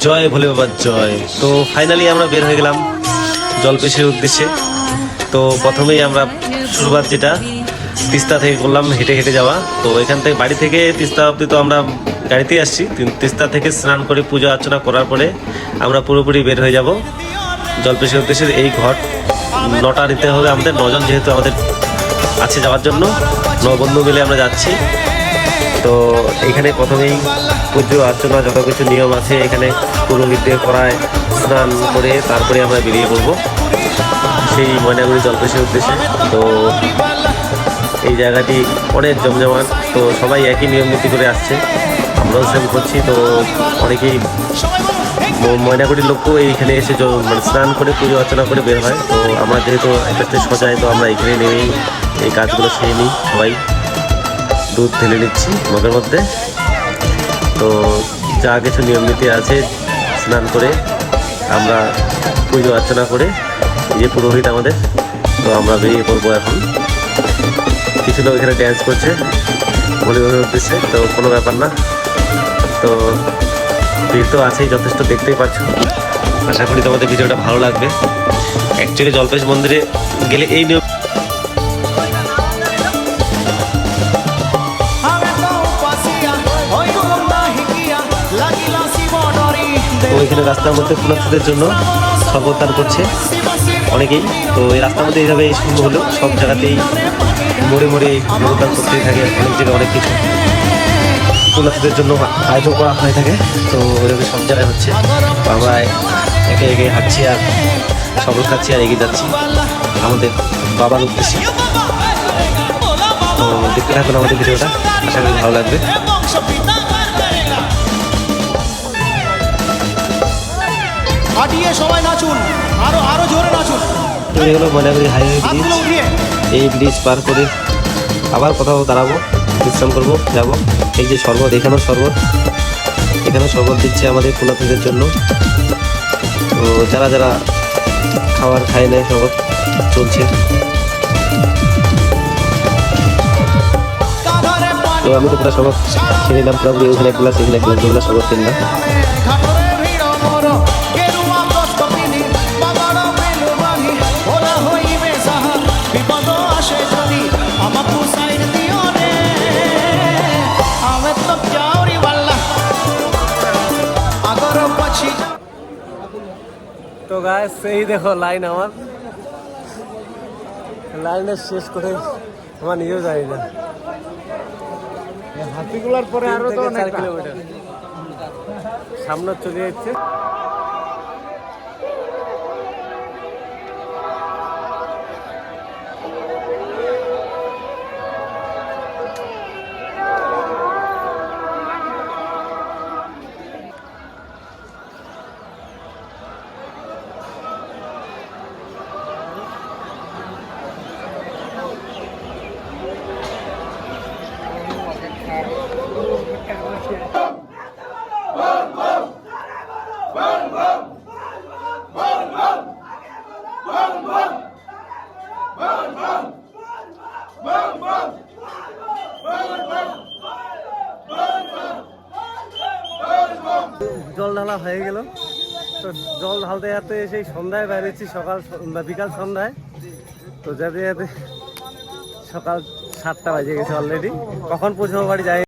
জয় ভোলে বাবার জয়। তো ফাইনালি আমরা বের হয়ে গেলাম জলপেশের উদ্দেশ্যে। তো প্রথমেই আমরা শুরুয়াত যেটা, তিস্তা থেকে করলাম হেঁটে হেঁটে যাওয়া। তো এখান থেকে বাড়ি থেকে তিস্তা অব্দি তো আমরা গাড়িতেই আসছি। তিস্তা থেকে স্নান করে পুজো অর্চনা করার পরে আমরা পুরোপুরি বের হয়ে যাব। জলপেশের উদ্দেশ্যে এই ঘট নটা নিতে হবে আমাদের। নজন যেহেতু আমাদের আছে যাওয়ার জন্য। ন বন্ধু মিলে আমরা যাচ্ছি। তো এখানে প্রথমেই পুজো অর্চনা যত কিছু নিয়ম আছে, এখানে পুরোহিতদের করায় স্নান করে তারপরে আমরা বেরিয়ে পড়ব সেই ময়নাগুড়ি জলপেশের উদ্দেশ্যে। তো এই জায়গাটি অনেক জমজমাট, তো সবাই একই নিয়ম নীতি করে আসছে। আমরাও সেম করছি, তো অনেকেই ময়নাগুড়ির লোকও এইখানে এসে মানে স্নান করে, পুজো অর্চনা করে বের হয়। তো আমরা যেহেতু একটা সজায়, তো আমরা এখানে নেমেই এই কাজগুলো সেরে নিই। সবাই দুধ ঢেলে নিচ্ছি মগের মধ্যে। তো যা কিছু নিয়ম নীতি আছে স্নান করে আমরা পুজো অর্চনা করে যে পুরোহিত আমাদের, তো আমরা বেরিয়ে পড়ব এখন। কিছু লোক এখানে ড্যান্স করছে, ভলিবলের উদ্দেশ্যে, তো কোনো ব্যাপার না। তো ভিড় তো আছেই, যথেষ্ট দেখতেই পাচ্ছ। আশা করি তোমাদের ভিডিওটা ভালো লাগবে। অ্যাকচুয়ালি জলপেশ মন্দিরে গেলে এই নিয়ম তো এখানে রাস্তার মধ্যে পুনার্থীদের জন্য সর্বদান করছে অনেকেই। তো এই রাস্তার মধ্যে এইভাবে শুরু হলো, সব জায়গাতেই মোড়ে মোড়ে যোগদান করতেই থাকে অনেক জায়গায় অনেক কিছু। পুনার্থীদের জন্য আয়োজন করা হয়ে থাকে, তো ওইভাবে সব জায়গায় হচ্ছে। আমরা একে একে হাঁটছি আর সবল খাচ্ছি আর এগিয়ে যাচ্ছি আমাদের বাবার উদ্দেশ্যে। তো দেখতে থাকুন আমাদের ভিডিওটা, আশা করি ভালো লাগবে। হাঁটিয়ে সবাই নাচুন আরও আরও জোরে নাচুন। হলো হাইওয়ে ব্রিজ এই ব্রিজ পার করে আবার কোথাও দাঁড়াবো বিশ্রাম করব যাব। এই যে শরবত এখানেও শরবত। এখানেও শরবত দিচ্ছে আমাদের পুনাথীদের জন্য। তো যারা যারা খাবার খায় নেয় শরবত চলছে। তো আমি তো পুরো শরবত খেয়ে নিলাম পুরোপুরি ওখানে এক গ্লাস এখানে এক গ্লাস দুগুলো শরবত খেয়ে গায়ে সেই দেখো লাইন আমার। লাইনের শেষ করে আমার নিজেও জানি না হাতিগুলার পরে আরও তো কিলোমিটার সামনে চলে যাচ্ছে। জল ঢালা হয়ে গেল। তো জল ঢালতে যাতে সেই সন্ধ্যায় বেরিয়েছি, সকাল বা বিকাল সন্ধ্যায়। তো যাতে যাতে সকাল সাতটা বাজে গেছে অলরেডি কখন পৌঁছাবো বাড়ি যাই